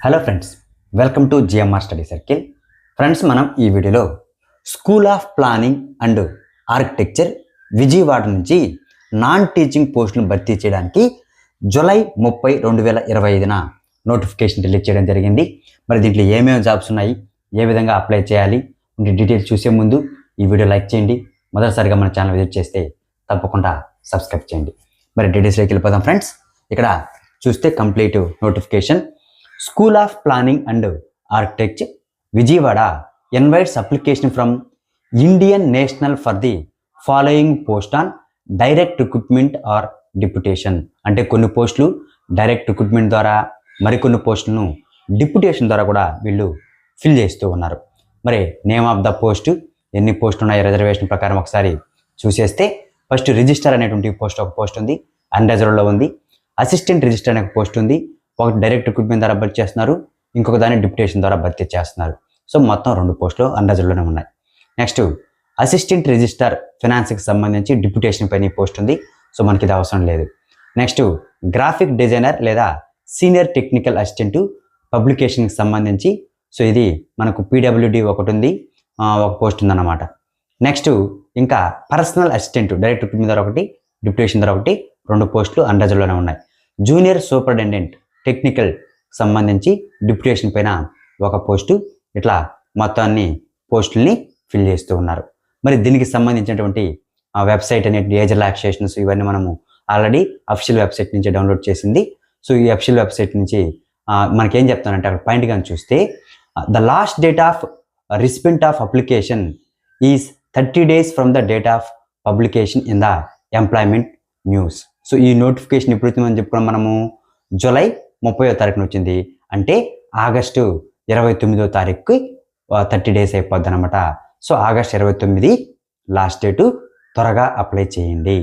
Hello friends welcome to GMR study circle friends మనం ఈ వీడియోలో school of planning and architecture Vijayawada నుంచి non teaching పోస్టులను భర్తీ చేయడానికి జూలై ముప్పై రెండు వేల ఇరవై ఐదున నోటిఫికేషన్ రిలీజ్ చేయడం జరిగింది. మరి దీంట్లో ఏమేమి జాబ్స్ ఉన్నాయి ఏ విధంగా అప్లై చేయాలి ఇంటి డీటెయిల్స్ చూసే ముందు ఈ వీడియో లైక్ చేయండి. మొదటిసారిగా మన ఛానల్ విజిట్ చేస్తే తప్పకుండా సబ్స్క్రైబ్ చేయండి. మరి డీటెయిల్స్లోకి వెళ్ళిపోదాం ఫ్రెండ్స్ ఇక్కడ చూస్తే complete notification school of planning and architecture Vijayawada. Invites application from Indian national for the following post on direct recruitment or deputation. అంటే కొన్ని పోస్టులు డైరెక్ట్ రిక్రూట్మెంట్ ద్వారా మరికొన్ని పోస్టులను డిప్యుటేషన్ ద్వారా కూడా వీళ్ళు ఫిల్ చేస్తూ ఉన్నారు. మరి నేమ్ ఆఫ్ ద పోస్ట్ ఎన్ని పోస్టులు ఉన్నాయి రిజర్వేషన్ ప్రకారం ఒకసారి చూసేస్తే ఫస్ట్ రిజిస్టర్ అనేటువంటి పోస్ట్ ఒక పోస్ట్ ఉంది. అన్రిజర్వ్లో ఉంది. అసిస్టెంట్ రిజిస్టర్ అనే ఒక పోస్ట్ ఉంది. ఒకటి డైరెక్ట్ రిక్రూట్మెంట్ ద్వారా భర్తీ చేస్తున్నారు. ఇంకొక దాన్ని డిప్యుటేషన్ ద్వారా భర్తీ చేస్తున్నారు. సో మొత్తం రెండు పోస్టులు అన్రిజర్వ్లోనే ఉన్నాయి. నెక్స్ట్ అసిస్టెంట్ రిజిస్టర్ ఫినాన్స్కి సంబంధించి డిప్యుటేషన్ పైన పోస్ట్ ఉంది. సో మనకి ఇది అవసరం లేదు. నెక్స్ట్ గ్రాఫిక్ డిజైనర్ లేదా సీనియర్ టెక్నికల్ అసిస్టెంట్ పబ్లికేషన్కి సంబంధించి సో ఇది మనకు పీడబ్ల్యూడి ఒకటి ఉంది. ఒక పోస్ట్ ఉందన్నమాట. నెక్స్ట్ ఇంకా పర్సనల్ అసిస్టెంట్ డైరెక్ట్ మీద ద్వారా ఒకటి డిప్యూటేషన్ ద్వారా ఒకటి రెండు పోస్టులు అండజల్లోనే ఉన్నాయి. జూనియర్ సూపరింటెండెంట్ టెక్నికల్ సంబంధించి డిప్యుటేషన్ పైన ఒక పోస్టు ఇట్లా మొత్తాన్ని పోస్టుల్ని ఫిల్ చేస్తూ ఉన్నారు. మరి దీనికి సంబంధించినటువంటి వెబ్సైట్ అనేటువంటి ఏజ్ రిలాక్సేషన్స్ ఇవన్నీ మనము ఆల్రెడీ అఫిషియల్ వెబ్సైట్ నుంచి డౌన్లోడ్ చేసింది. సో ఈ అఫిషియల్ వెబ్సైట్ నుంచి మనకేం చెప్తానంటే అక్కడ పాయింట్ కానీ చూస్తే the last date of recipient of application is thirty days from the date of publication in the employment news. So ఈ నోటిఫికేషన్ ఎప్పుడైతే మనం చెప్పుకున్నాం మనము జూలై ముప్పయో తారీఖున వచ్చింది. అంటే ఆగస్టు ఇరవై తొమ్మిదో తారీఖుకి థర్టీ డేస్ అయిపోద్ది అనమాట సో ఆగస్ట్ ఇరవై తొమ్మిది లాస్ట్ డేటు. త్వరగా అప్లై చేయండి.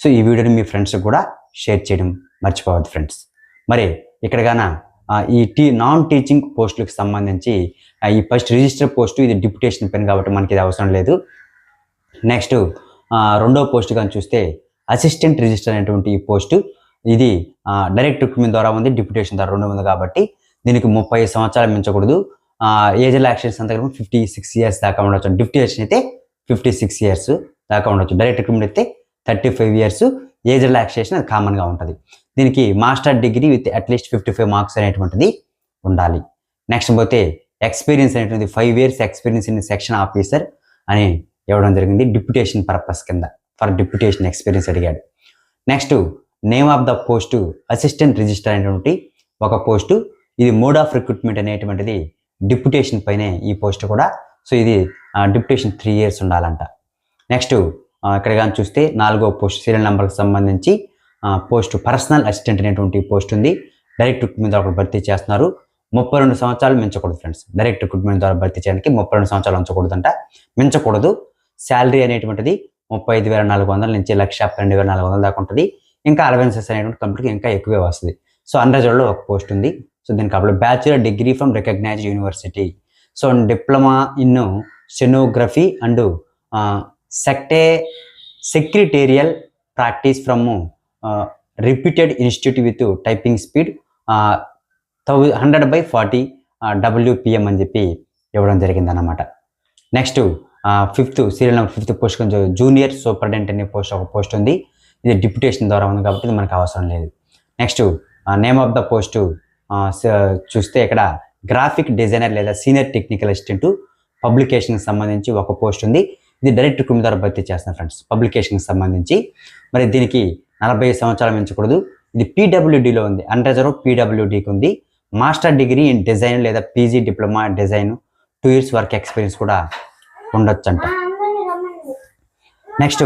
సో ఈ వీడియోని మీ ఫ్రెండ్స్కి కూడా షేర్ చేయడం మర్చిపోవద్దు ఫ్రెండ్స్. మరి ఇక్కడ గాన ఈ టీ నాన్ టీచింగ్ పోస్టులకు సంబంధించి ఈ ఫస్ట్ రిజిస్టర్ పోస్టు ఇది డిప్యుటేషన్ పెన్ కాబట్టి మనకి ఇది అవసరం లేదు. నెక్స్ట్ రెండవ రెండో పోస్ట్ కానీ చూస్తే అసిస్టెంట్ రిజిస్టర్ అనేటువంటి ఈ పోస్టు ఇది డైరెక్ట్ రిక్రూట్మెంట్ ద్వారా ఉంది డిప్యుటేషన్ ద్వారా రెండు ఉంది కాబట్టి దీనికి ముప్పై సంవత్సరాలు మించకూడదు. ఆ, ఏజ్ ఎలక్షన్స్ అంతా కలిపి ఫిఫ్టీ సిక్స్ ఇయర్స్ దాకా ఉండొచ్చు. డిప్యుటేషన్ అయితే ఫిఫ్టీ సిక్స్ ఇయర్స్ దాకా ఉండొచ్చు. డైరెక్ట్ రిక్రూట్మెంట్ అయితే thirty five years age relaxation అది కామన్గా ఉంటుంది. దీనికి master degree with at least fifty five marks అనేటువంటిది ఉండాలి. నెక్స్ట్ పోతే ఎక్స్పీరియన్స్ అనేటువంటి five years experience in section officer అని ఇవ్వడం జరిగింది. డిప్యుటేషన్ పర్పస్ కింద. ఫర్ డిప్యుటేషన్ ఎక్స్పీరియన్స్ అడిగాడు. Next name of the post assistant register అనేటువంటి ఒక పోస్టు. ఇది మోడ్ ఆఫ్ రిక్రూట్మెంట్ అనేటువంటిది డిప్యుటేషన్ పైనే ఈ పోస్ట్ కూడా. సో ఇది డిప్యుటేషన్ త్రీ ఇయర్స్ ఉండాలంట. నెక్స్ట్ ఇక్కడ కానీ చూస్తే నాలుగో పోస్ట్ సీరియల్ నెంబర్కి సంబంధించి పోస్ట్ పర్సనల్ అసిస్టెంట్ అనేటువంటి పోస్ట్ ఉంది. డైరెక్ట్ రిక్రూట్మెంట్ ద్వారా భర్తీ చేస్తున్నారు. ముప్పై రెండు సంవత్సరాలు మించకూడదు ఫ్రెండ్స్. డైరెక్ట్ రిక్రూట్మెంట్ ద్వారా భర్తీ చేయడానికి ముప్పై రెండు సంవత్సరాలు ఉంచకూడదంట. మించకూడదు. శాలరీ అనేటువంటిది ముప్పై ఐదు వేల నాలుగు వందల నుంచి లక్ష పన్నెండు వేల నాలుగు వందల దాకా ఉంటుంది. ఇంకా అలవెన్సెస్ అనేటువంటి కంపెనీకి ఇంకా ఎక్కువే వస్తుంది. సో అన్రిజర్వ్లో ఒక పోస్ట్ ఉంది. సో దీనికి అప్పుడు bachelor degree from recognised university so diploma in stenography and సెక్టే secretarial practice from reputed institute with typing speed thou hundred by forty WPM అని చెప్పి ఇవ్వడం జరిగిందన్నమాట. Next fifth serial number fifth post కొంచెం junior superintendent అనే post ఒక post ఉంది. ఇది deputation ద్వారా ఉంది కాబట్టి ఇది మనకు అవసరం లేదు. Next name of the post చూస్తే ఇక్కడ గ్రాఫిక్ డిజైనర్ లేదా సీనియర్ టెక్నికల్ అసిస్టెంట్ పబ్లికేషన్కి సంబంధించి ఒక పోస్ట్ ఉంది. ఇది డైరెక్ట్ రిక్రూట్మెంట్ ద్వారా భర్తీ చేస్తున్నాం ఫ్రెండ్స్ పబ్లికేషన్కి సంబంధించి. మరి దీనికి నలభై సంవత్సరాలు మించకూడదు. ఇది పీడబ్ల్యూడీలో ఉంది. అన్రిజర్వ్ పీడబ్ల్యూడికి ఉంది. మాస్టర్ డిగ్రీ ఇన్ డిజైన్ లేదా PG diploma design two years work experience కూడా ఉండొచ్చంట. నెక్స్ట్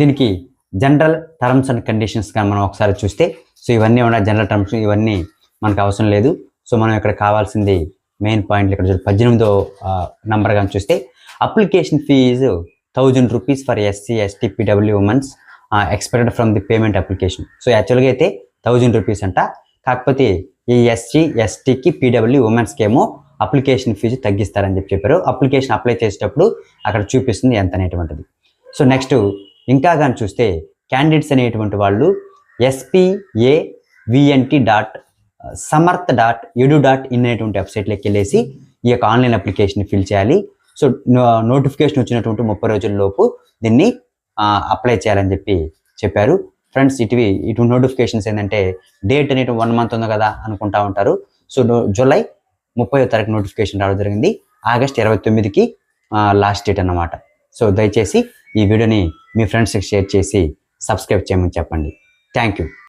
దీనికి జనరల్ టర్మ్స్ అండ్ కండిషన్స్ కానీ మనం ఒకసారి చూస్తే సో ఇవన్నీ ఉన్న జనరల్ టర్మ్స్ ఇవన్నీ మనకు అవసరం లేదు. సో మనం ఇక్కడ కావాల్సింది మెయిన్ పాయింట్లు ఇక్కడ చూసి పద్దెనిమిదో నంబర్ కానీ చూస్తే application fee thousand rupees for SC ST PW womens expected from the payment application so యాక్చువల్గా అయితే థౌజండ్ రూపీస్ అంట. కాకపోతే ఈ ఎస్సీ ఎస్టీకి పీడబ్ల్యూ ఉమెన్స్కి ఏమో అప్లికేషన్ ఫీజు తగ్గిస్తారని చెప్పి చెప్పారు. అప్లికేషన్ అప్లై చేసేటప్పుడు అక్కడ చూపిస్తుంది ఎంత అనేటువంటిది సో నెక్స్ట్ ఇంకా కానీ చూస్తే క్యాండిడేట్స్ అనేటువంటి వాళ్ళు SPA VNT dot Samarth dot edu dot in అనేటువంటి వెబ్సైట్లోకి వెళ్ళేసి ఈ యొక్క ఆన్లైన్ అప్లికేషన్ ఫిల్ చేయాలి. సో నోటిఫికేషన్ వచ్చినటువంటి ముప్పై రోజుల్లోపు దీన్ని uh, అప్లై చేయాలని చెప్పి చెప్పారు. ఫ్రెండ్స్ ఇటువి ఇటు నోటిఫికేషన్స్ ఏంటంటే డేట్ అనేది వన్ మంత్ ఉంది కదా అనుకుంటా ఉంటారు. సో జూలై ముప్పై తారీఖు నోటిఫికేషన్ రావడం జరిగింది. ఆగస్ట్ ఇరవై తొమ్మిదికి uh, లాస్ట్ డేట్ అన్నమాట. సో దయచేసి ఈ వీడియోని మీ ఫ్రెండ్స్కి షేర్ చేసి సబ్స్క్రైబ్ చేయమని చెప్పండి. Thank you.